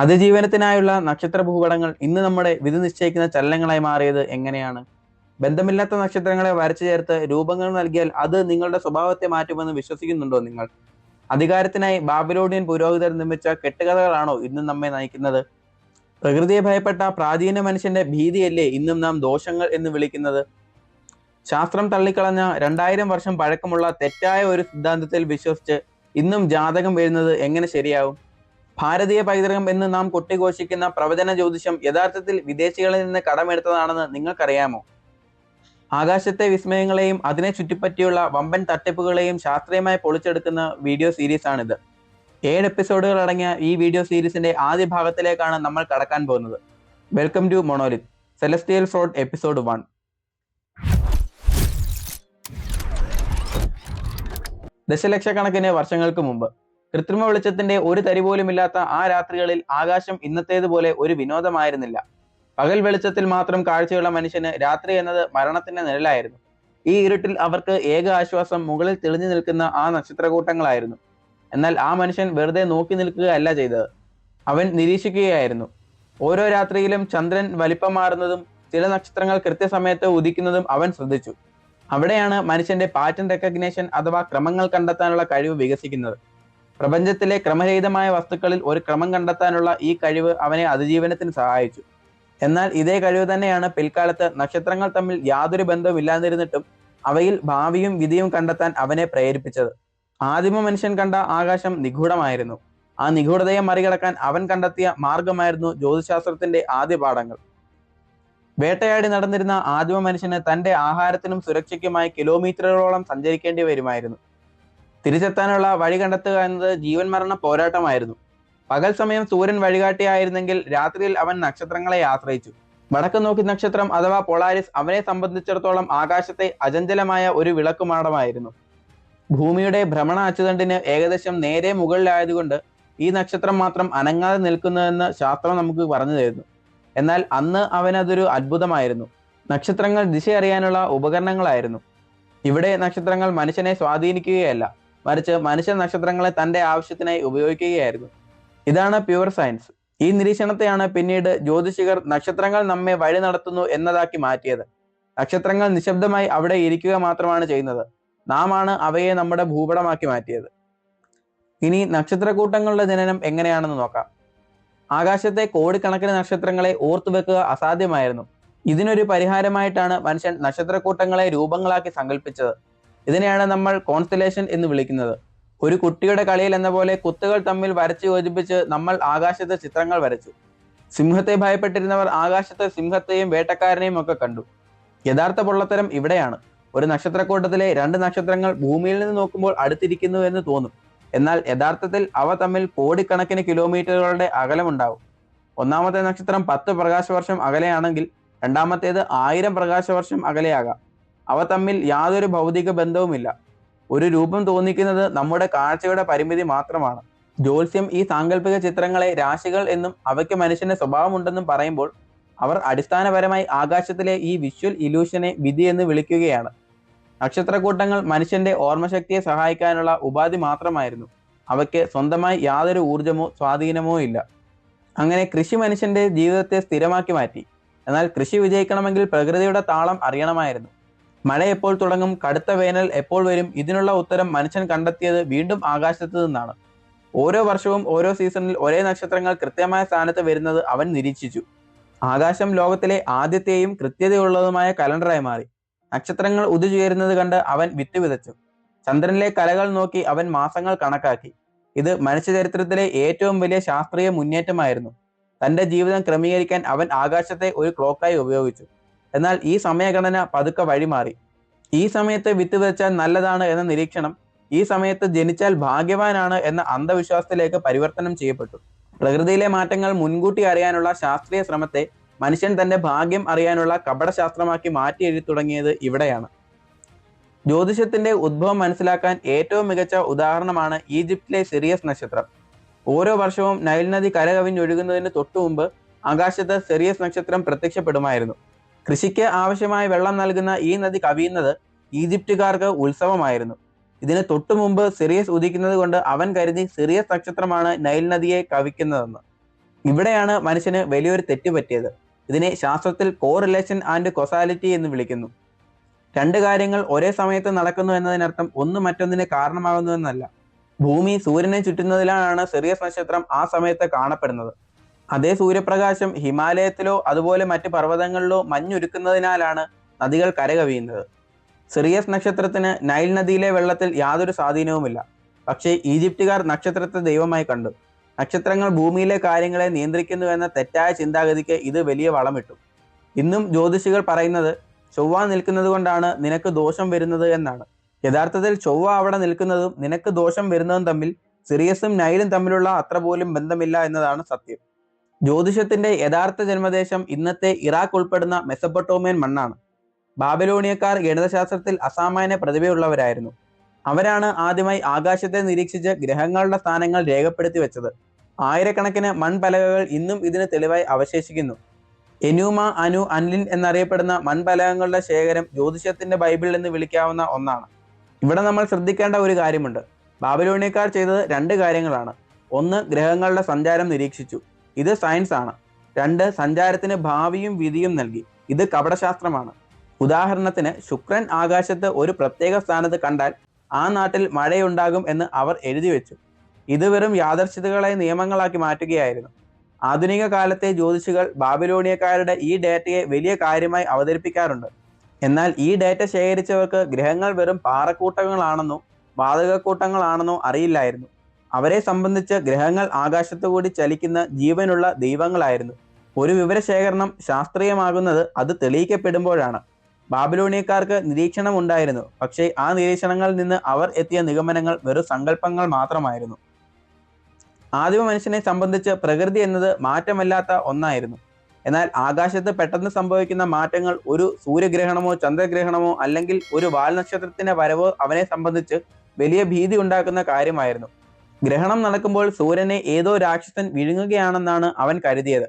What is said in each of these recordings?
അതിജീവനത്തിനായുള്ള നക്ഷത്ര ഭൂപടങ്ങൾ ഇന്ന് നമ്മുടെ വിധി നിശ്ചയിക്കുന്ന ചലനങ്ങളായി മാറിയത് എങ്ങനെയാണ്? ബന്ധമില്ലാത്ത നക്ഷത്രങ്ങളെ വരച്ചു ചേർത്ത് രൂപങ്ങൾ നൽകിയാൽ അത് നിങ്ങളുടെ സ്വഭാവത്തെ മാറ്റുമെന്ന് വിശ്വസിക്കുന്നുണ്ടോ നിങ്ങൾ? അധികാരത്തിനായി ബാബിലോണിയൻ പുരോഹിതർ നിർമ്മിച്ച കെട്ടുകഥകളാണോ ഇന്നും നമ്മെ നയിക്കുന്നത്? പ്രകൃതിയെ ഭയപ്പെട്ട പ്രാചീന മനുഷ്യന്റെ ഭീതിയല്ലേ ഇന്നും നാം ദോഷങ്ങൾ എന്ന് വിളിക്കുന്നത്? ശാസ്ത്രം തള്ളിക്കളഞ്ഞ രണ്ടായിരം വർഷം പഴക്കമുള്ള തെറ്റായ ഒരു സിദ്ധാന്തത്തിൽ വിശ്വസിച്ച് ഇന്നും ജാതകം വരുന്നത് എങ്ങനെ ശരിയാവും? ഭാരതീയ പൈതൃകം എന്ന് നാം കൊട്ടിഘോഷിക്കുന്ന പ്രവചന ജ്യോതിഷം യഥാർത്ഥത്തിൽ വിദേശികളിൽ നിന്ന് കടമെടുത്തതാണെന്ന് നിങ്ങൾക്കറിയാമോ? ആകാശത്തെ വിസ്മയങ്ങളെയും അതിനെ ചുറ്റിപ്പറ്റിയുള്ള വമ്പൻ തട്ടിപ്പുകളെയും ശാസ്ത്രീയമായി പൊളിച്ചെടുക്കുന്ന വീഡിയോ സീരീസ് ആണിത് ഏഴ് എപ്പിസോഡുകൾ അടങ്ങിയ ഈ വീഡിയോ സീരീസിന്റെ ആദ്യ ഭാഗത്തിലേക്കാണ് നമ്മൾ കടക്കാൻ പോകുന്നത്. Welcome to monolith celestial fraud episode one. ദശലക്ഷക്കണക്കിന് വർഷങ്ങൾക്ക് മുമ്പ് കൃത്രിമ വെളിച്ചത്തിന്റെ ഒരു തരി പോലും ഇല്ലാത്ത ആ രാത്രികളിൽ ആകാശം ഇന്നത്തേതുപോലെ ഒരു വിനോദമായിരുന്നില്ല. പകൽ വെളിച്ചത്തിൽ മാത്രം കാഴ്ചയുള്ള മനുഷ്യന് രാത്രി എന്നത് മരണത്തിന്റെ നിഴലായിരുന്നു. ഈ ഇരുട്ടിൽ അവർക്ക് ഏക ആശ്വാസം മുകളിൽ തെളിഞ്ഞു നിൽക്കുന്ന ആ നക്ഷത്രകൂട്ടങ്ങളായിരുന്നു. എന്നാൽ ആ മനുഷ്യൻ വെറുതെ നോക്കി നിൽക്കുകയല്ല ചെയ്തത്. അവൻ നിരീക്ഷിക്കുകയായിരുന്നു. ഓരോ രാത്രിയിലും ചന്ദ്രൻ വലിപ്പം മാറുന്നതും ചില നക്ഷത്രങ്ങൾ കൃത്യസമയത്ത് ഉദിക്കുന്നതും അവൻ ശ്രദ്ധിച്ചു. അവിടെയാണ് മനുഷ്യന്റെ പാറ്റേൺ റെക്കഗ്നേഷൻ അഥവാ ക്രമങ്ങൾ കണ്ടെത്താനുള്ള കഴിവ് വികസിക്കുന്നത്. പ്രപഞ്ചത്തിലെ ക്രമരഹിതമായ വസ്തുക്കളിൽ ഒരു ക്രമം കണ്ടെത്താനുള്ള ഈ കഴിവ് അവനെ അതിജീവനത്തിന് സഹായിച്ചു. എന്നാൽ ഇതേ കഴിവ് തന്നെയാണ് പിൽക്കാലത്ത് നക്ഷത്രങ്ങൾ തമ്മിൽ യാതൊരു ബന്ധവും ഇല്ലാതിരുന്നിട്ടും അവയിൽ ഭാവിയും വിധിയും കണ്ടെത്താൻ അവനെ പ്രേരിപ്പിച്ചത്. ആദിമ മനുഷ്യൻ കണ്ട ആകാശം നിഗൂഢമായിരുന്നു. ആ നിഗൂഢതയെ മറികടക്കാൻ അവൻ കണ്ടെത്തിയ മാർഗമായിരുന്നു ജ്യോതിശാസ്ത്രത്തിന്റെ ആദ്യ പാഠങ്ങൾ. വേട്ടയാടി നടന്നിരുന്ന ആദിമ മനുഷ്യന് തന്റെ ആഹാരത്തിനും സുരക്ഷയ്ക്കുമായി കിലോമീറ്ററുകളോളം സഞ്ചരിക്കേണ്ടി വരുമായിരുന്നു. തിരിച്ചെത്താനുള്ള വഴി കണ്ടെത്തുക എന്നത് ജീവൻ മരണ പോരാട്ടമായിരുന്നു. പകൽ സമയം സൂര്യൻ വഴികാട്ടിയായിരുന്നെങ്കിൽ രാത്രിയിൽ അവൻ നക്ഷത്രങ്ങളെ ആശ്രയിച്ചു. വടക്ക് നോക്കി നക്ഷത്രം അഥവാ പൊളാരിസ് അവനെ സംബന്ധിച്ചിടത്തോളം ആകാശത്തെ അചഞ്ചലമായ ഒരു വിളക്കുമാടമായിരുന്നു. ഭൂമിയുടെ ഭ്രമണ അച്ചുതണ്ടിന് ഏകദേശം നേരെ മുകളിലായതുകൊണ്ട് ഈ നക്ഷത്രം മാത്രം അനങ്ങാതെ നിൽക്കുന്നതെന്ന് ശാസ്ത്രം നമുക്ക് പറഞ്ഞു തരുന്നു. എന്നാൽ അന്ന് അവനതൊരു അത്ഭുതമായിരുന്നു. നക്ഷത്രങ്ങൾ ദിശ അറിയാനുള്ള ഉപകരണങ്ങളായിരുന്നു. ഇവിടെ നക്ഷത്രങ്ങൾ മനുഷ്യനെ സ്വാധീനിക്കുകയല്ല. മറിച്ച് മനുഷ്യ നക്ഷത്രങ്ങളെ തന്റെ ആവശ്യത്തിനായി ഉപയോഗിക്കുകയായിരുന്നു. ഇതാണ് പ്യുവർ സയൻസ് ഈ നിരീക്ഷണത്തെയാണ് പിന്നീട് ജ്യോതിഷികർ നക്ഷത്രങ്ങൾ നമ്മെ വഴി നടത്തുന്നു എന്നതാക്കി മാറ്റിയത്. നക്ഷത്രങ്ങൾ നിശബ്ദമായി അവിടെ ഇരിക്കുക മാത്രമാണ് ചെയ്യുന്നത്. നാം ആണ് അവയെ നമ്മുടെ ഭൂപടമാക്കി മാറ്റിയത്. ഇനി നക്ഷത്രക്കൂട്ടങ്ങളുടെ ജനനം എങ്ങനെയാണെന്ന് നോക്കാം. ആകാശത്തെ കോടിക്കണക്കിന് നക്ഷത്രങ്ങളെ ഓർത്തു വെക്കുക അസാധ്യമായിരുന്നു. ഇതിനൊരു പരിഹാരമായിട്ടാണ് മനുഷ്യൻ നക്ഷത്രക്കൂട്ടങ്ങളെ രൂപങ്ങളാക്കി സങ്കല്പിച്ചത് ഇതിനെയാണ് നമ്മൾ കോൺസ്റ്റലേഷൻ എന്ന് വിളിക്കുന്നത്. ഒരു കുട്ടിയുടെ കളിയിൽ എന്ന പോലെ കുത്തുകൾ തമ്മിൽ വരച്ചു യോജിപ്പിച്ച് നമ്മൾ ആകാശത്തെ ചിത്രങ്ങൾ വരച്ചു. സിംഹത്തെ ഭയപ്പെട്ടിരുന്നവർ ആകാശത്തെ സിംഹത്തെയും വേട്ടക്കാരനെയും ഒക്കെ കണ്ടു. യഥാർത്ഥ പൊള്ളത്തരം ഇവിടെയാണ്. ഒരു നക്ഷത്രക്കൂട്ടത്തിലെ രണ്ട് നക്ഷത്രങ്ങൾ ഭൂമിയിൽ നിന്ന് നോക്കുമ്പോൾ അടുത്തിരിക്കുന്നു എന്ന് തോന്നും. എന്നാൽ യഥാർത്ഥത്തിൽ അവ തമ്മിൽ കോടിക്കണക്കിന് കിലോമീറ്ററുകളുടെ അകലമുണ്ടാവും. ഒന്നാമത്തെ നക്ഷത്രം പത്ത് പ്രകാശവർഷം അകലെയാണെങ്കിൽ രണ്ടാമത്തേത് ആയിരം പ്രകാശവർഷം അകലെയാകാം. അവ തമ്മിൽ യാതൊരു ഭൗതിക ബന്ധവുമില്ല. ഒരു രൂപം തോന്നിക്കുന്നത് നമ്മുടെ കാഴ്ചയുടെ പരിമിതി മാത്രമാണ്. ജ്യോത്സ്യം ഈ സാങ്കല്പിക ചിത്രങ്ങളെ രാശികൾ എന്നും അവയ്ക്ക് മനുഷ്യന്റെ സ്വഭാവമുണ്ടെന്നും പറയുമ്പോൾ അവർ അടിസ്ഥാനപരമായി ആകാശത്തിലെ ഈ വിഷ്വൽ ഇലൂഷനെ വിധി എന്ന് വിളിക്കുകയാണ്. നക്ഷത്രക്കൂട്ടങ്ങൾ മനുഷ്യന്റെ ഓർമ്മശക്തിയെ സഹായിക്കാനുള്ള ഉപാധി മാത്രമായിരുന്നു. അവയ്ക്ക് സ്വന്തമായി യാതൊരു ഊർജമോ സ്വാധീനമോ ഇല്ല. അങ്ങനെ കൃഷി മനുഷ്യന്റെ ജീവിതത്തെ സ്ഥിരമാക്കി മാറ്റി. എന്നാൽ കൃഷി വിജയിക്കണമെങ്കിൽ പ്രകൃതിയുടെ താളം അറിയണമായിരുന്നു. മഴ എപ്പോൾ തുടങ്ങും കടുത്ത വേനൽ എപ്പോൾ വരും ഇതിനുള്ള ഉത്തരം മനുഷ്യൻ കണ്ടെത്തിയത് വീണ്ടും ആകാശത്ത് നിന്നാണ്. ഓരോ വർഷവും ഓരോ സീസണിൽ ഒരേ നക്ഷത്രങ്ങൾ കൃത്യമായ സ്ഥാനത്ത് വരുന്നത് അവൻ നിരീക്ഷിച്ചു. ആകാശം ലോകത്തിലെ ആദ്യത്തെയും കൃത്യതയുള്ളതുമായ കലണ്ടറായി മാറി. നക്ഷത്രങ്ങൾ ഉദിച്ചുയരുന്നത് കണ്ട് അവൻ വിത്ത് വിതച്ചു ചന്ദ്രനിലെ കലകൾ നോക്കി അവൻ മാസങ്ങൾ കണക്കാക്കി. ഇത് മനുഷ്യചരിത്രത്തിലെ ഏറ്റവും വലിയ ശാസ്ത്രീയ മുന്നേറ്റമായിരുന്നു. തന്റെ ജീവിതം ക്രമീകരിക്കാൻ അവൻ ആകാശത്തെ ഒരു ക്ലോക്കായി ഉപയോഗിച്ചു. എന്നാൽ ഈ സമയഘടന പതുക്കെ വഴിമാറി ഈ സമയത്ത് വിത്ത് വിതച്ചാൽ നല്ലതാണ് എന്ന നിരീക്ഷണം ഈ സമയത്ത് ജനിച്ചാൽ ഭാഗ്യവാനാണ് എന്ന അന്ധവിശ്വാസത്തിലേക്ക് പരിവർത്തനം ചെയ്യപ്പെട്ടു. പ്രകൃതിയിലെ മാറ്റങ്ങൾ മുൻകൂട്ടി അറിയാനുള്ള ശാസ്ത്രീയ ശ്രമത്തെ മനുഷ്യൻ തന്റെ ഭാഗ്യം അറിയാനുള്ള കപടശാസ്ത്രമാക്കി മാറ്റി എഴുതി തുടങ്ങിയത് ഇവിടെയാണ്. ജ്യോതിഷത്തിന്റെ ഉദ്ഭവം മനസ്സിലാക്കാൻ ഏറ്റവും മികച്ച ഉദാഹരണമാണ് ഈജിപ്തിലെ സിറിയസ് നക്ഷത്രം. ഓരോ വർഷവും നൈൽ നദി കരകവിഞ്ഞൊഴുകുന്നതിന് തൊട്ടു മുമ്പ് ആകാശത്ത് സിറിയസ് നക്ഷത്രം പ്രത്യക്ഷപ്പെടുമായിരുന്നു. കൃഷിക്ക് ആവശ്യമായ വെള്ളം നൽകുന്ന ഈ നദി കവിയുന്നത് ഈജിപ്തുകാർക്ക് ഉത്സവമായിരുന്നു. ഇതിന് തൊട്ടു മുമ്പ് സിറിയസ് ഉദിക്കുന്നത് കൊണ്ട് അവൻ കരുതി സിറിയസ് നക്ഷത്രമാണ് നൈൽ നദിയെ കവിക്കുന്നതെന്ന്. ഇവിടെയാണ് മനുഷ്യന് വലിയൊരു തെറ്റ് പറ്റിയത് ഇതിനെ ശാസ്ത്രത്തിൽ കോറിലേഷൻ ആൻഡ് കൊസാലിറ്റി എന്ന് വിളിക്കുന്നു. രണ്ട് കാര്യങ്ങൾ ഒരേ സമയത്ത് നടക്കുന്നു എന്നതിനർത്ഥം ഒന്ന് മറ്റൊന്നിന് കാരണമാകുന്നു എന്നല്ല. ഭൂമി സൂര്യനെ ചുറ്റുന്നതിലാണ് സിറിയസ് നക്ഷത്രം ആ സമയത്ത് കാണപ്പെടുന്നത്. അതേ സൂര്യപ്രകാശം ഹിമാലയത്തിലോ അതുപോലെ മറ്റ് പർവതങ്ങളിലോ മഞ്ഞുരുക്കുന്നതിനാലാണ് നദികൾ കരകവിയുന്നത്. സിറിയസ് നക്ഷത്രത്തിന് നൈൽ നദിയിലെ വെള്ളത്തിൽ യാതൊരു സ്വാധീനവുമില്ല. പക്ഷേ ഈജിപ്തുകാർ നക്ഷത്രത്തെ ദൈവമായി കണ്ടു. നക്ഷത്രങ്ങൾ ഭൂമിയിലെ കാര്യങ്ങളെ നിയന്ത്രിക്കുന്നു എന്ന തെറ്റായ ചിന്താഗതിക്ക് ഇത് വലിയ വളമിട്ടു. ഇന്നും ജ്യോതിഷികൾ പറയുന്നത് ചൊവ്വ നിൽക്കുന്നത് കൊണ്ടാണ് നിനക്ക് ദോഷം വരുന്നത് എന്നാണ്. യഥാർത്ഥത്തിൽ ചൊവ്വ അവിടെ നിൽക്കുന്നതും നിനക്ക് ദോഷം വരുന്നതും തമ്മിൽ സിറിയസും നൈലും തമ്മിലുള്ള അത്ര പോലും ബന്ധമില്ല എന്നതാണ് സത്യം. ജ്യോതിഷത്തിന്റെ യഥാർത്ഥ ജന്മദേശം ഇന്നത്തെ ഇറാഖ് ഉൾപ്പെടുന്ന മെസപ്പൊട്ടോമിയൻ മണ്ണാണ്. ബാബലോണിയക്കാർ ഗണിതശാസ്ത്രത്തിൽ അസാമാന്യ പ്രതിഭയുള്ളവരായിരുന്നു. അവരാണ് ആദ്യമായി ആകാശത്തെ നിരീക്ഷിച്ച് ഗ്രഹങ്ങളുടെ സ്ഥാനങ്ങൾ രേഖപ്പെടുത്തി വെച്ചത്. ആയിരക്കണക്കിന് മൺപലകകൾ ഇന്നും ഇതിന് തെളിവായി അവശേഷിക്കുന്നു. എനൂമ അനു അൻലിൻ എന്നറിയപ്പെടുന്ന മൺപലകങ്ങളുടെ ശേഖരം ജ്യോതിഷത്തിന്റെ ബൈബിൾ എന്ന് വിളിക്കാവുന്ന ഒന്നാണ്. ഇവിടെ നമ്മൾ ശ്രദ്ധിക്കേണ്ട ഒരു കാര്യമുണ്ട്. ബാബലോണിയക്കാർ ചെയ്തത് രണ്ട് കാര്യങ്ങളാണ്. ഒന്ന് ഗ്രഹങ്ങളുടെ സഞ്ചാരം നിരീക്ഷിച്ചു. ഇത് സയൻസ് ആണ്. രണ്ട് സഞ്ചാരത്തിന് ഭാവിയും വിധിയും നൽകി. ഇത് കപടശാസ്ത്രമാണ്. ഉദാഹരണത്തിന് ശുക്രൻ ആകാശത്ത് ഒരു പ്രത്യേക സ്ഥാനത്ത് കണ്ടാൽ ആ നാട്ടിൽ മഴയുണ്ടാകും എന്ന് അവർ എഴുതി വെച്ചു. ഇത് വെറും യാദർശ്യതകളെ നിയമങ്ങളാക്കി മാറ്റുകയായിരുന്നു. ആധുനിക കാലത്തെ ജ്യോതിഷികൾ ബാബിലോണിയക്കാരുടെ ഈ ഡേറ്റയെ വലിയ കാര്യമായി അവതരിപ്പിക്കാറുണ്ട്. എന്നാൽ ഈ ഡേറ്റ ശേഖരിച്ചവർക്ക് ഗ്രഹങ്ങൾ വെറും പാറക്കൂട്ടങ്ങളാണെന്നോ വാതകക്കൂട്ടങ്ങളാണെന്നോ അറിയില്ലായിരുന്നു. അവരെ സംബന്ധിച്ച് ഗ്രഹങ്ങൾ ആകാശത്തുകൂടി ചലിക്കുന്ന ജീവനുള്ള ദൈവങ്ങളായിരുന്നു. ഒരു വിവരശേഖരണം ശാസ്ത്രീയമാകുന്നത് അത് തെളിയിക്കപ്പെടുമ്പോഴാണ്. ബാബിലോണിയക്കാർക്ക് നിരീക്ഷണം ഉണ്ടായിരുന്നു പക്ഷേ ആ നിരീക്ഷണങ്ങളിൽ നിന്ന് അവർ എത്തിയ നിഗമനങ്ങൾ വെറും സങ്കല്പങ്ങൾ മാത്രമായിരുന്നു. ആദിമ മനുഷ്യനെ സംബന്ധിച്ച് പ്രകൃതി എന്നത് മാറ്റമല്ലാത്ത ഒന്നായിരുന്നു. എന്നാൽ ആകാശത്ത് പെട്ടെന്ന് സംഭവിക്കുന്ന മാറ്റങ്ങൾ ഒരു സൂര്യഗ്രഹണമോ ചന്ദ്രഗ്രഹണമോ അല്ലെങ്കിൽ ഒരു വാൽനക്ഷത്രത്തിന്റെ വരവോ അവനെ സംബന്ധിച്ച് വലിയ ഭീതി ഉണ്ടാക്കുന്ന കാര്യമായിരുന്നു. ഗ്രഹണം നടക്കുമ്പോൾ സൂര്യനെ ഏതോ രാക്ഷസൻ വിഴുങ്ങുകയാണെന്നാണ് അവൻ കരുതിയത്.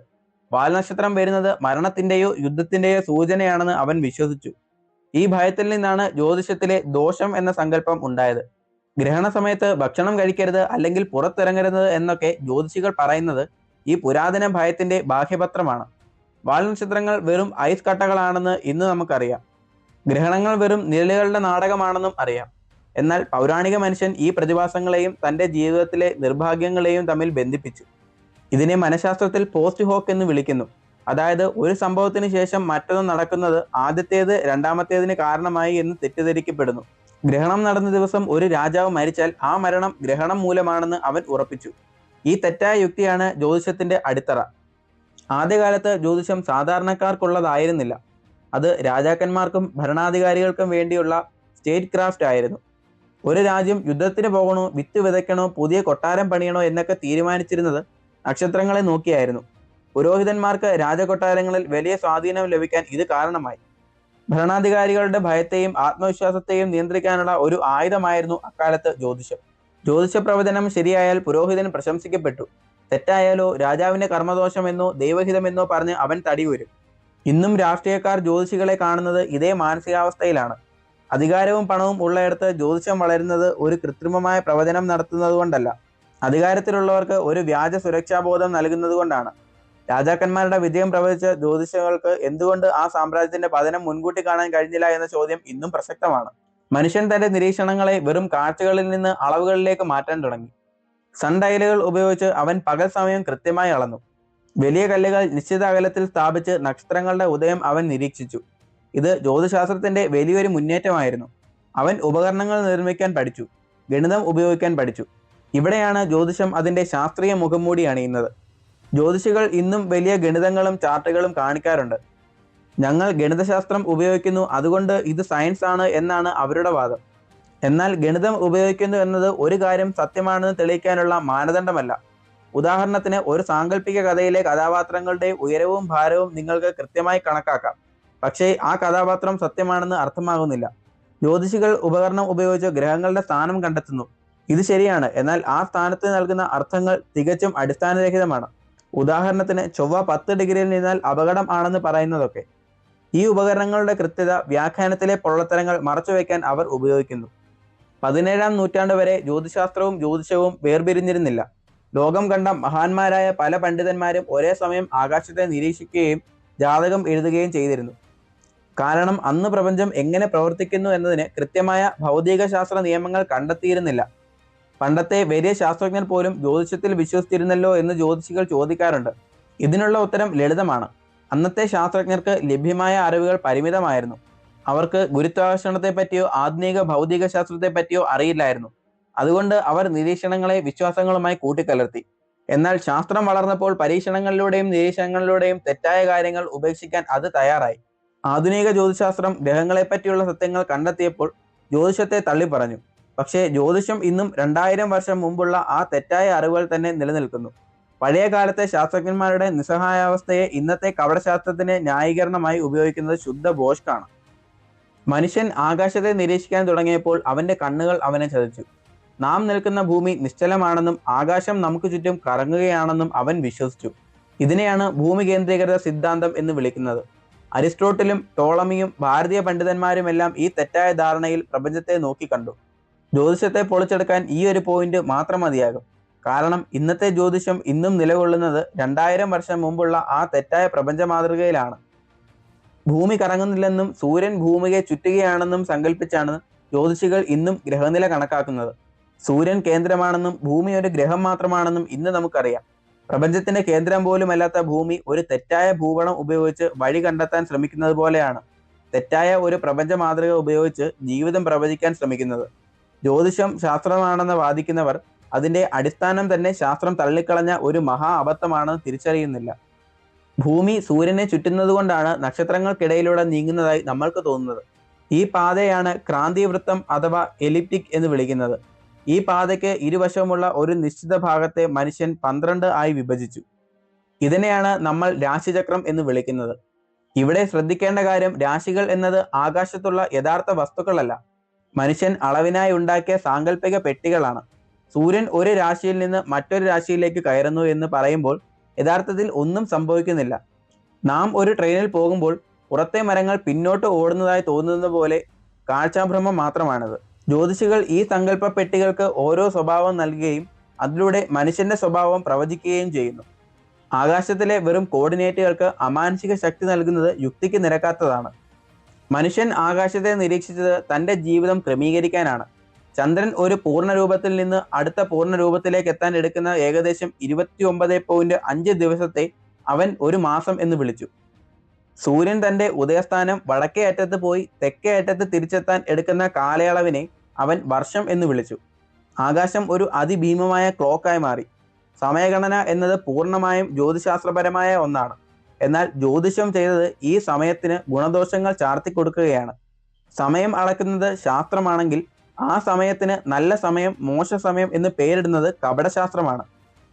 വാൽനക്ഷത്രം വരുന്നത് മരണത്തിന്റെയോ യുദ്ധത്തിന്റെയോ സൂചനയാണെന്ന് അവൻ വിശ്വസിച്ചു. ഈ ഭയത്തിൽ നിന്നാണ് ജ്യോതിഷത്തിലെ ദോഷം എന്ന സങ്കല്പം ഉണ്ടായത്. ഗ്രഹണ സമയത്ത് ഭക്ഷണം കഴിക്കരുത് അല്ലെങ്കിൽ പുറത്തിറങ്ങരുത് എന്നൊക്കെ ജ്യോതിഷികൾ പറയുന്നത് ഈ പുരാതന ഭയത്തിന്റെ ബാഹ്യപത്രമാണ്. വാൽനക്ഷത്രങ്ങൾ വെറും ഐസ് കട്ടകളാണെന്ന് ഇന്ന് നമുക്കറിയാം. ഗ്രഹണങ്ങൾ വെറും നിഴലുകളുടെ നാടകമാണെന്നും അറിയാം. എന്നാൽ പൗരാണിക മനുഷ്യൻ ഈ പ്രതിഭാസങ്ങളെയും തന്റെ ജീവിതത്തിലെ നിർഭാഗ്യങ്ങളെയും തമ്മിൽ ബന്ധിപ്പിച്ചു. ഇതിനെ മനഃശാസ്ത്രത്തിൽ പോസ്റ്റ് ഹോക്ക് എന്ന് വിളിക്കുന്നു. അതായത് ഒരു സംഭവത്തിന് ശേഷം മറ്റൊന്ന് നടക്കുന്നത് ആദ്യത്തേത് രണ്ടാമത്തേതിന് കാരണമായി എന്ന് തെറ്റിദ്ധരിക്കപ്പെടുന്നു. ഗ്രഹണം നടന്ന ദിവസം ഒരു രാജാവ് മരിച്ചാൽ ആ മരണം ഗ്രഹണം മൂലമാണെന്ന് അവൻ ഉറപ്പിച്ചു. ഈ തെറ്റായ യുക്തിയാണ് ജ്യോതിഷത്തിന്റെ അടിത്തറ. ആദ്യകാലത്ത് ജ്യോതിഷം സാധാരണക്കാർക്കുള്ളതായിരുന്നില്ല. അത് രാജാക്കന്മാർക്കും ഭരണാധികാരികൾക്കും വേണ്ടിയുള്ള സ്റ്റേറ്റ് ക്രാഫ്റ്റ് ആയിരുന്നു. ഒരു രാജ്യം യുദ്ധത്തിന് പോകണോ വിത്ത് വിതയ്ക്കണോ പുതിയ കൊട്ടാരം പണിയണോ എന്നൊക്കെ തീരുമാനിച്ചിരുന്നത് നക്ഷത്രങ്ങളെ നോക്കിയായിരുന്നു. പുരോഹിതന്മാർക്ക് രാജകൊട്ടാരങ്ങളിൽ വലിയ സ്വാധീനം ലഭിക്കാൻ ഇത് കാരണമായി. ഭരണാധികാരികളുടെ ഭയത്തെയും ആത്മവിശ്വാസത്തെയും നിയന്ത്രിക്കാനുള്ള ഒരു ആയുധമായിരുന്നു അക്കാലത്ത് ജ്യോതിഷം. ജ്യോതിഷ പ്രവചനം ശരിയായാൽ പുരോഹിതൻ പ്രശംസിക്കപ്പെട്ടു. തെറ്റായാലോ രാജാവിന്റെ കർമ്മദോഷമെന്നോ ദൈവഹിതമെന്നോ പറഞ്ഞ് അവൻ തടിയൂരും ഇന്നും രാഷ്ട്രീയക്കാർ ജ്യോതിഷികളെ കാണുന്നത് ഇതേ മാനസികാവസ്ഥയിലാണ്. അധികാരവും പണവും ഉള്ളയിടത്ത് ജ്യോതിഷം വളരുന്നത് ഒരു കൃത്രിമമായ പ്രവചനം നടത്തുന്നത് കൊണ്ടല്ല. അധികാരത്തിലുള്ളവർക്ക് ഒരു വ്യാജ സുരക്ഷാബോധം നൽകുന്നത് കൊണ്ടാണ്. രാജാക്കന്മാരുടെ വിജയം പ്രവചിച്ച ജ്യോതിഷങ്ങൾക്ക് എന്തുകൊണ്ട് ആ സാമ്രാജ്യത്തിന്റെ പതനം മുൻകൂട്ടി കാണാൻ കഴിഞ്ഞില്ല എന്ന ചോദ്യം ഇന്നും പ്രസക്തമാണ്. മനുഷ്യൻ തന്റെ നിരീക്ഷണങ്ങളെ വെറും കാഴ്ചകളിൽ നിന്ന് അളവുകളിലേക്ക് മാറ്റാൻ തുടങ്ങി. സൺഡയലുകൾ ഉപയോഗിച്ച് അവൻ പകൽ സമയം കൃത്യമായി അളന്നു. വലിയ കല്ലുകൾ നിശ്ചിത അകലത്തിൽ സ്ഥാപിച്ച് നക്ഷത്രങ്ങളുടെ ഉദയം അവൻ നിരീക്ഷിച്ചു. ഇത് ജ്യോതിശാസ്ത്രത്തിന്റെ വലിയൊരു മുന്നേറ്റമായിരുന്നു. അവൻ ഉപകരണങ്ങൾ നിർമ്മിക്കാൻ പഠിച്ചു ഗണിതം ഉപയോഗിക്കാൻ പഠിച്ചു. ഇവിടെയാണ് ജ്യോതിഷം അതിന്റെ ശാസ്ത്രീയ മുഖംമൂടി അണിയുന്നത്. ജ്യോതിഷികൾ ഇന്നും വലിയ ഗണിതങ്ങളും ചാർട്ടുകളും കാണിക്കാറുണ്ട്. ഞങ്ങൾ ഗണിതശാസ്ത്രം ഉപയോഗിക്കുന്നു അതുകൊണ്ട് ഇത് സയൻസ് ആണ് എന്നാണ് അവരുടെ വാദം. എന്നാൽ ഗണിതം ഉപയോഗിക്കുന്നു എന്നത് ഒരു കാര്യം സത്യമാണെന്ന് തെളിയിക്കാനുള്ള മാനദണ്ഡമല്ല. ഉദാഹരണത്തിന് ഒരു സാങ്കല്പിക കഥയിലെ കഥാപാത്രങ്ങളുടെ ഉയരവും ഭാരവും നിങ്ങൾക്ക് കൃത്യമായി കണക്കാക്കാം. പക്ഷേ ആ കഥാപാത്രം സത്യമാണെന്ന് അർത്ഥമാകുന്നില്ല. ജ്യോതിഷികൾ ഉപകരണം ഉപയോഗിച്ച് ഗ്രഹങ്ങളുടെ സ്ഥാനം കണ്ടെത്തുന്നു. ഇത് ശരിയാണ്. എന്നാൽ ആ സ്ഥാനത്ത് നൽകുന്ന അർത്ഥങ്ങൾ തികച്ചും അടിസ്ഥാനരഹിതമാണ്. ഉദാഹരണത്തിന് ചൊവ്വ പത്ത് ഡിഗ്രിയിൽ നിന്നാൽ അപകടം ആണെന്ന് പറയുന്നതൊക്കെ. ഈ ഉപകരണങ്ങളുടെ കൃത്യത വ്യാഖ്യാനത്തിലെ പൊള്ളത്തരങ്ങൾ മറച്ചുവെക്കാൻ അവർ ഉപയോഗിക്കുന്നു. പതിനേഴാം നൂറ്റാണ്ട് വരെ ജ്യോതിശാസ്ത്രവും ജ്യോതിഷവും വേർപിരിഞ്ഞിരുന്നില്ല. ലോകം കണ്ട മഹാന്മാരായ പല പണ്ഡിതന്മാരും ഒരേ സമയം ആകാശത്തെ നിരീക്ഷിക്കുകയും ജാതകം എഴുതുകയും ചെയ്തിരുന്നു. കാരണം അന്ന് പ്രപഞ്ചം എങ്ങനെ പ്രവർത്തിക്കുന്നു എന്നതിന് കൃത്യമായ ഭൗതിക ശാസ്ത്ര നിയമങ്ങൾ കണ്ടെത്തിയിരുന്നില്ല. പണ്ടത്തെ വലിയ ശാസ്ത്രജ്ഞർ പോലും ജ്യോതിഷത്തിൽ വിശ്വസിച്ചിരുന്നല്ലോ എന്ന് ജ്യോതിഷികൾ ചോദിക്കാറുണ്ട്. ഇതിനുള്ള ഉത്തരം ലളിതമാണ്. അന്നത്തെ ശാസ്ത്രജ്ഞർക്ക് ലഭ്യമായ അറിവുകൾ പരിമിതമായിരുന്നു. അവർക്ക് ഗുരുത്വാകർഷണത്തെ പറ്റിയോ ആധുനിക ഭൗതിക ശാസ്ത്രത്തെ പറ്റിയോ അറിയില്ലായിരുന്നു. അതുകൊണ്ട് അവർ നിരീക്ഷണങ്ങളെ വിശ്വാസങ്ങളുമായി കൂട്ടിക്കലർത്തി. എന്നാൽ ശാസ്ത്രം വളർന്നപ്പോൾ പരീക്ഷണങ്ങളിലൂടെയും നിരീക്ഷണങ്ങളിലൂടെയും തെറ്റായ കാര്യങ്ങൾ ഉപേക്ഷിക്കാൻ അത് തയ്യാറായി. ആധുനിക ജ്യോതിശാസ്ത്രം ഗ്രഹങ്ങളെപ്പറ്റിയുള്ള സത്യങ്ങൾ കണ്ടെത്തിയപ്പോൾ ജ്യോതിഷത്തെ തള്ളി പറഞ്ഞു പക്ഷേ ജ്യോതിഷം ഇന്നും രണ്ടായിരം വർഷം മുമ്പുള്ള ആ തെറ്റായ അറിവുകൾ തന്നെ നിലനിൽക്കുന്നു. പഴയ കാലത്തെ ശാസ്ത്രജ്ഞന്മാരുടെ നിസ്സഹായാവസ്ഥയെ ഇന്നത്തെ കവടശാസ്ത്രത്തിന് ന്യായീകരണമായി ഉപയോഗിക്കുന്നത് ശുദ്ധ ബോഷ്കാണ് മനുഷ്യൻ ആകാശത്തെ നിരീക്ഷിക്കാൻ തുടങ്ങിയപ്പോൾ അവന്റെ കണ്ണുകൾ അവനെ ചതിച്ചു. നാം നിൽക്കുന്ന ഭൂമി നിശ്ചലമാണെന്നും ആകാശം നമുക്ക് ചുറ്റും കറങ്ങുകയാണെന്നും അവൻ വിശ്വസിച്ചു. ഇതിനെയാണ് ഭൂമി കേന്ദ്രീകൃത സിദ്ധാന്തം എന്ന് വിളിക്കുന്നത്. അരിസ്റ്റോട്ടിലും ടോളമിയും ഭാരതീയ പണ്ഡിതന്മാരുമെല്ലാം ഈ തെറ്റായ ധാരണയിൽ പ്രപഞ്ചത്തെ നോക്കിക്കണ്ടു ജ്യോതിഷത്തെ പൊളിച്ചെടുക്കാൻ ഈ ഒരു പോയിന്റ് മാത്രം മതിയാകും. കാരണം ഇന്നത്തെ ജ്യോതിഷം ഇന്നും നിലകൊള്ളുന്നത് രണ്ടായിരം വർഷം മുമ്പുള്ള ആ തെറ്റായ പ്രപഞ്ച മാതൃകയിലാണ്. ഭൂമി കറങ്ങുന്നില്ലെന്നും സൂര്യൻ ഭൂമിയെ ചുറ്റുകയാണെന്നും സങ്കല്പിച്ചാണ് ജ്യോതിഷികൾ ഇന്നും ഗ്രഹനില കണക്കാക്കുന്നത്. സൂര്യൻ കേന്ദ്രമാണെന്നും ഭൂമി ഒരു ഗ്രഹം മാത്രമാണെന്നും ഇന്ന് നമുക്കറിയാം. പ്രപഞ്ചത്തിന്റെ കേന്ദ്രം പോലുമല്ലാത്ത ഭൂമി ഒരു തെറ്റായ ഭൂപടം ഉപയോഗിച്ച് വഴി കണ്ടെത്താൻ ശ്രമിക്കുന്നത് പോലെയാണ്. തെറ്റായ ഒരു പ്രപഞ്ച മാതൃക ഉപയോഗിച്ച് ജീവിതം പ്രവചിക്കാൻ ശ്രമിക്കുന്നത്. ജ്യോതിഷം ശാസ്ത്രമാണെന്ന് വാദിക്കുന്നവർ അതിന്റെ അടിസ്ഥാനം തന്നെ ശാസ്ത്രം തള്ളിക്കളഞ്ഞ ഒരു മഹാ അബദ്ധമാണെന്ന് തിരിച്ചറിയുന്നില്ല. ഭൂമി സൂര്യനെ ചുറ്റുന്നതുകൊണ്ടാണ് നക്ഷത്രങ്ങൾക്കിടയിലൂടെ നീങ്ങുന്നതായി നമ്മൾക്ക് തോന്നുന്നത്. ഈ പാതയാണ് ക്രാന്തിവൃത്തം അഥവാ എലിപ്റ്റിക് എന്ന് വിളിക്കുന്നത്. ഈ പാതയ്ക്ക് ഇരുവശവുമുള്ള ഒരു നിശ്ചിത ഭാഗത്തെ മനുഷ്യൻ പന്ത്രണ്ട് ആയി വിഭജിച്ചു. ഇതിനെയാണ് നമ്മൾ രാശിചക്രം എന്ന് വിളിക്കുന്നത്. ഇവിടെ ശ്രദ്ധിക്കേണ്ട കാര്യം രാശികൾ എന്നത് ആകാശത്തുള്ള യഥാർത്ഥ വസ്തുക്കളല്ല. മനുഷ്യൻ അളവിനായി ഉണ്ടാക്കിയ സാങ്കല്പിക പെട്ടികളാണ്. സൂര്യൻ ഒരു രാശിയിൽ നിന്ന് മറ്റൊരു രാശിയിലേക്ക് കയറുന്നു എന്ന് പറയുമ്പോൾ യഥാർത്ഥത്തിൽ ഒന്നും സംഭവിക്കുന്നില്ല. നാം ഒരു ട്രെയിനിൽ പോകുമ്പോൾ പുറത്തെ മരങ്ങൾ പിന്നോട്ട് ഓടുന്നതായി തോന്നുന്നത് പോലെ കാഴ്ചാഭ്രമം മാത്രമാണിത്. ജ്യോതിഷികൾ ഈ സങ്കല്പ പെട്ടികൾക്ക് ഓരോ സ്വഭാവം നൽകുകയും അതിലൂടെ മനുഷ്യന്റെ സ്വഭാവം പ്രവചിക്കുകയും ചെയ്യുന്നു. ആകാശത്തിലെ വെറും കോർഡിനേറ്റുകൾക്ക് അമാനുഷിക ശക്തി നൽകുന്നത് യുക്തിക്ക് നിരക്കാത്തതാണ്. മനുഷ്യൻ ആകാശത്തെ നിരീക്ഷിച്ചത് തന്റെ ജീവിതം ക്രമീകരിക്കാനാണ്. ചന്ദ്രൻ ഒരു പൂർണ രൂപത്തിൽ നിന്ന് അടുത്ത പൂർണ രൂപത്തിലേക്ക് എത്താൻ എടുക്കുന്ന ഏകദേശം ഇരുപത്തി ഒമ്പത് പോയിന്റ് അഞ്ച് ദിവസത്തെ അവൻ ഒരു മാസം എന്ന് വിളിച്ചു. സൂര്യൻ തന്റെ ഉദയസ്ഥാനം വടക്കേ അറ്റത്ത് പോയി തെക്കേ അറ്റത്ത് തിരിച്ചെത്താൻ എടുക്കുന്ന കാലയളവിനെ അവൻ വർഷം എന്ന് വിളിച്ചു. ആകാശം ഒരു അതിഭീമമായ ക്ലോക്കായി മാറി. സമയഗണന എന്നത് പൂർണമായും ജ്യോതിശാസ്ത്രപരമായ ഒന്നാണ്. എന്നാൽ ജ്യോതിഷം ചെയ്തത് ഈ സമയത്തിന് ഗുണദോഷങ്ങൾ ചാർത്തിക്കൊടുക്കുകയാണ്. സമയം അളക്കുന്നത് ശാസ്ത്രമാണെങ്കിൽ ആ സമയത്തിന് നല്ല സമയം മോശ സമയം എന്ന് പേരിടുന്നത് കപടശാസ്ത്രമാണ്.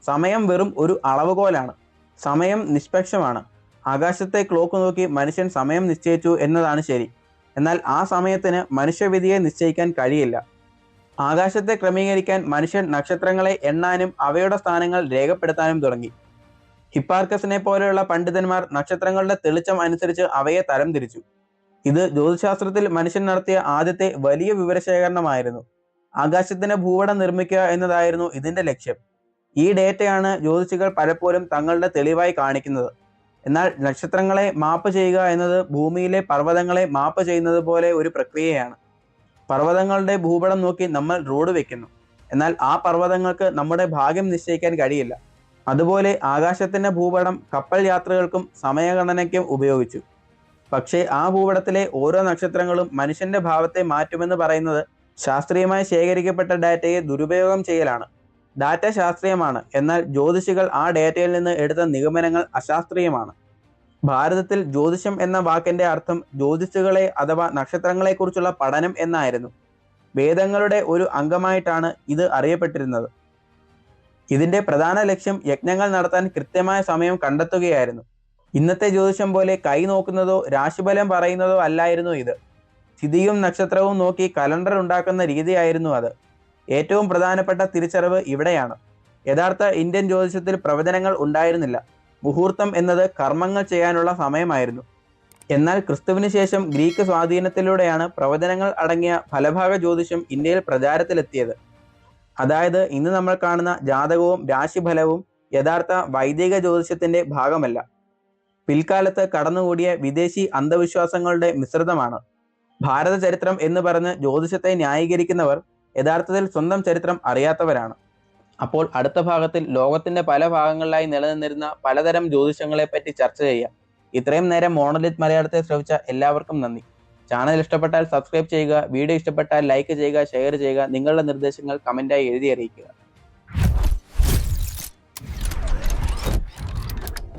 സമയം വെറും ഒരു അളവുകോലാണ്. സമയം നിഷ്പക്ഷമാണ്. ആകാശത്തെ ക്ലോക്ക് നോക്കി മനുഷ്യൻ സമയം നിശ്ചയിച്ചു എന്നതാണ് ശരി. എന്നാൽ ആ സമയത്തിന് മനുഷ്യവിധിയെ നിശ്ചയിക്കാൻ കഴിയില്ല. ആകാശത്തെ ക്രമീകരിക്കാൻ മനുഷ്യൻ നക്ഷത്രങ്ങളെ എണ്ണാനും അവയുടെ സ്ഥാനങ്ങൾ രേഖപ്പെടുത്താനും തുടങ്ങി. ഹിപ്പാർക്കസിനെ പോലെയുള്ള പണ്ഡിതന്മാർ നക്ഷത്രങ്ങളുടെ തെളിച്ചം അനുസരിച്ച് അവയെ തരംതിരിച്ചു. ഇത് ജ്യോതിശാസ്ത്രത്തിൽ മനുഷ്യൻ നടത്തിയ ആദ്യത്തെ വലിയ വിവരശേഖരണമായിരുന്നു. ആകാശത്തിന് ഭൂപടം നിർമ്മിക്കുക എന്നതായിരുന്നു ഇതിന്റെ ലക്ഷ്യം. ഈ ഡേറ്റയാണ് ജ്യോതിഷികൾ പലപ്പോഴും തങ്ങളുടെ തെളിവായി കാണിക്കുന്നത്. എന്നാൽ നക്ഷത്രങ്ങളെ മാപ്പ് ചെയ്യുക എന്നത് ഭൂമിയിലെ പർവതങ്ങളെ മാപ്പ് ചെയ്യുന്നത് പോലെ ഒരു പ്രക്രിയയാണ്. പർവതങ്ങളുടെ ഭൂപടം നോക്കി നമ്മൾ റോഡ് വെക്കുന്നു. എന്നാൽ ആ പർവതങ്ങൾക്ക് നമ്മുടെ ഭാഗ്യം നിശ്ചയിക്കാൻ കഴിയില്ല. അതുപോലെ ആകാശത്തിന്റെ ഭൂപടം കപ്പൽ യാത്രകൾക്കും സമയഗണനയ്ക്കും ഉപയോഗിച്ചു. പക്ഷേ ആ ഭൂപടത്തിലെ ഓരോ നക്ഷത്രങ്ങളും മനുഷ്യന്റെ ഭാവത്തെ മാറ്റുമെന്ന് പറയുന്നത് ശാസ്ത്രീയമായി ശേഖരിക്കപ്പെട്ട ഡാറ്റയെ ദുരുപയോഗം ചെയ്യലാണ്. ഡാറ്റ ശാസ്ത്രീയമാണ്. എന്നാൽ ജ്യോതിഷികൾ ആ ഡാറ്റയിൽ നിന്ന് എടുത്ത നിഗമനങ്ങൾ അശാസ്ത്രീയമാണ്. ഭാരതത്തിൽ ജ്യോതിഷം എന്ന വാക്കിന്റെ അർത്ഥം ജ്യോതിഷുകളെ അഥവാ നക്ഷത്രങ്ങളെക്കുറിച്ചുള്ള പഠനം എന്നായിരുന്നു. വേദങ്ങളുടെ ഒരു അംഗമായിട്ടാണ് ഇത് അറിയപ്പെട്ടിരുന്നത്. ഇതിന്റെ പ്രധാന ലക്ഷ്യം യജ്ഞങ്ങൾ നടത്താൻ കൃത്യമായ സമയം കണ്ടെത്തുകയായിരുന്നു. ഇന്നത്തെ ജ്യോതിഷം പോലെ കൈ നോക്കുന്നതോ രാശിഫലം പറയുന്നതോ അല്ലായിരുന്നു ഇത്. സ്ഥിതിയും നക്ഷത്രവും നോക്കി കലണ്ടർ ഉണ്ടാക്കുന്ന രീതിയായിരുന്നു അത്. ഏറ്റവും പ്രധാനപ്പെട്ട തിരിച്ചറിവ് ഇവിടെയാണ്. യഥാർത്ഥ ഇന്ത്യൻ ജ്യോതിഷത്തിൽ പ്രവചനങ്ങൾ ഉണ്ടായിരുന്നില്ല. മുഹൂർത്തം എന്നത് കർമ്മങ്ങൾ ചെയ്യാനുള്ള സമയമായിരുന്നു. എന്നാൽ ക്രിസ്തുവിന് ശേഷം ഗ്രീക്ക് സ്വാധീനത്തിലൂടെയാണ് പ്രവചനങ്ങൾ അടങ്ങിയ ഫലഭാഗ ജ്യോതിഷം ഇന്ത്യയിൽ പ്രചാരത്തിലെത്തിയത്. അതായത് ഇന്ന് നമ്മൾ കാണുന്ന ജാതകവും രാശിഫലവും യഥാർത്ഥ വൈദിക ജ്യോതിഷത്തിന്റെ ഭാഗമല്ല. പിൽക്കാലത്ത് കടന്നുകൂടിയ വിദേശി അന്ധവിശ്വാസങ്ങളുടെ മിശ്രിതമാണ്. ഭാരത ചരിത്രം എന്ന് പറഞ്ഞ് ജ്യോതിഷത്തെ ന്യായീകരിക്കുന്നവർ യഥാർത്ഥത്തിൽ സ്വന്തം ചരിത്രം അറിയാത്തവരാണ്. അപ്പോൾ അടുത്ത ഭാഗത്തിൽ ലോകത്തിന്റെ പല ഭാഗങ്ങളിലായി നിലനിന്നിരുന്ന പലതരം ജ്യോതിഷങ്ങളെ പറ്റി ചർച്ച ചെയ്യാം. ഇത്രയും നേരം മോണലിത് മലയാളത്തെ ശ്രമിച്ച എല്ലാവർക്കും നന്ദി. ചാനൽ ഇഷ്ടപ്പെട്ടാൽ സബ്സ്ക്രൈബ് ചെയ്യുക വീഡിയോ ഇഷ്ടപ്പെട്ടാൽ ലൈക്ക് ചെയ്യുക ഷെയർ ചെയ്യുക നിങ്ങളുടെ നിർദ്ദേശങ്ങൾ കമന്റായി എഴുതി അറിയിക്കുക.